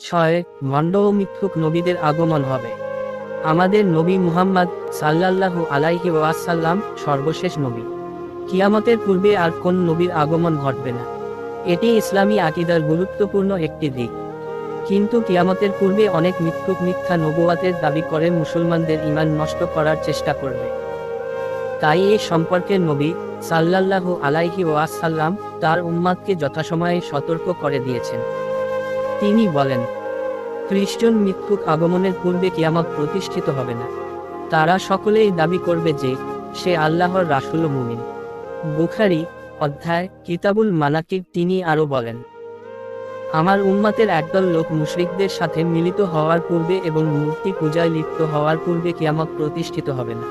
ছয় ভণ্ড ও মিথ্যুক নবীদের আগমন হবে। আমাদের নবী মুহাম্মদ সাল্লাল্লাহু আলাইহি ওয়াসাল্লাম সর্বশেষ নবী। কিয়ামতের পূর্বে আর কোন নবীর আগমন ঘটবে না। এটি ইসলামী আকিদার গুরুত্বপূর্ণ একটি দিক। কিন্তু কিয়ামতের পূর্বে অনেক মিথ্যুক মিথ্যা নবুয়াতের দাবি করে মুসলমানদের ইমান নষ্ট করার চেষ্টা করবে। তাই এ সম্পর্কে নবী সাল্লাল্লাহু আলাইহি ওয়াসাল্লাম তার উম্মাদকে যথাসময়ে সতর্ক করে দিয়েছেন। তিনি বলেন খ্রিস্টান মিথ্যুক আগমনের পূর্বে কিয়ামত প্রতিষ্ঠিত হবে না। তারা সকলেই দাবি করবে যে, সে আল্লাহর রাসুল মুমিন। বুখারি অধ্যায়, কিতাবুল মানাকিব তিনি আরও বলেন, আমার উম্মাতের একদল লোক মুশরিকদের সাথে মিলিত হওয়ার পূর্বে এবং মূর্তি পূজায় লিপ্ত হওয়ার পূর্বে কিয়ামত প্রতিষ্ঠিত হবে না।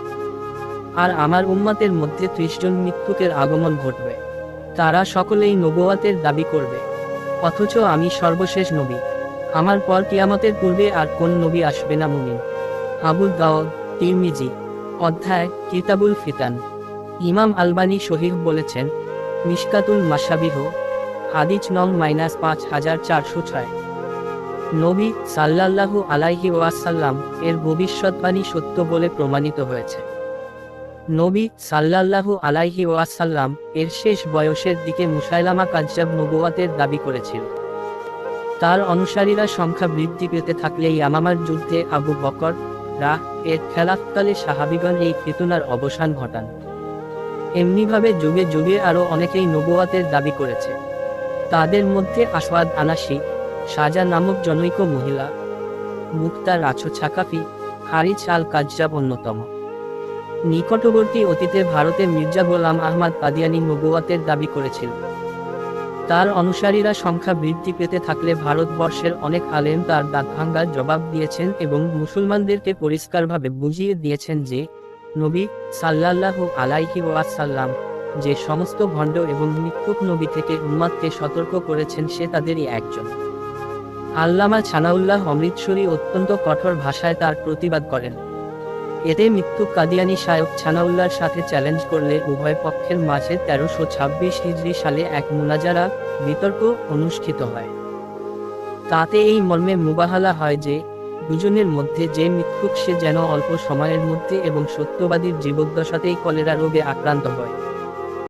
আর আমার উম্মাতের মধ্যে ত্রিশজন মৃত্যুকের আগমন ঘটবে। তারা সকলেই নবুয়াতের দাবি করবে। অথচ আমি সর্বশেষ নবী। আমার পর কিয়ামতের পূর্বে আর কোন নবী আসবে না মুমিন। আবুল দাউদ, তিরমিজি, অধ্যায়, কিতাবুল ফিতান। ইমাম আলবানী শহীদ বলেছেন, মিশকাতুল মাসাবিহ হাদিস নং মাইনাস পাঁচ হাজার চারশো ছয়। নবী সাল্লাল্লাহু আলাইহি ওয়াসাল্লাম এর ভবিষ্যৎবাণী সত্য বলে প্রমাণিত হয়েছে। নবী সাল্লাল্লাহু আলাইহি ওয়াসাল্লাম এর শেষ বয়সের দিকে মুসাইলামা কাজ্জাব নবুয়াতের দাবি করেছিল। তার অনুসারীরা সংখ্যা বৃদ্ধি পেতে থাকলে ইয়ামামার যুদ্ধে আবু বকর রাহ এর খেলাফকালে সাহাবিগণ এই ফিতুনার অবসান ঘটান। এমনিভাবে যুগে যুগে আরও অনেকেই নবুয়াতের দাবি করেছে। তাদের মধ্যে আসওয়াদ আনাসি সাজা নামক জনৈক মহিলা মুক্তা রাছো ছাকাফি হারিজ আল কাজ্জাব অন্যতম। নিকটবর্তী অতীতে ভারতে মির্জা গোলাম আহমদ কাদিয়ানি নবুয়াতের দাবি করেছিল। তার অনুসারীরা সংখ্যা বৃদ্ধি পেতে থাকলে ভারতবর্ষের অনেক আলেম তার দাঁতভাঙ্গার জবাব দিয়েছেন এবং মুসলমানদেরকে পরিষ্কারভাবে বুঝিয়ে দিয়েছেন যে, নবী সাল্লাল্লাহু আলাইহি ওয়াসাল্লাম যে সমস্ত ভণ্ড এবং মিথ্যুক নবী থেকে উম্মাদকে সতর্ক করেছেন সে তাদেরই একজন। আল্লামা ছানাউল্লাহ অমৃতসরী অত্যন্ত কঠোর ভাষায় তার প্রতিবাদ করেন। এতে মৃত্যু কাদিয়ানি শায়ক ছানাউল্লার সাথে চ্যালেঞ্জ করলে উভয় পক্ষের মাঝে তেরোশো ছাব্বিশ হিজড়ি সালে এক মুনাজারা বিতর্ক অনুষ্ঠিত হয়। তাতে এই মর্মে মুবাহালা হয় যে, দুজনের মধ্যে যে মৃত্যুক সে যেন অল্প সময়ের মধ্যে এবং সত্যবাদীর জীবদ্দশাতেই কলেরা রোগে আক্রান্ত হয়।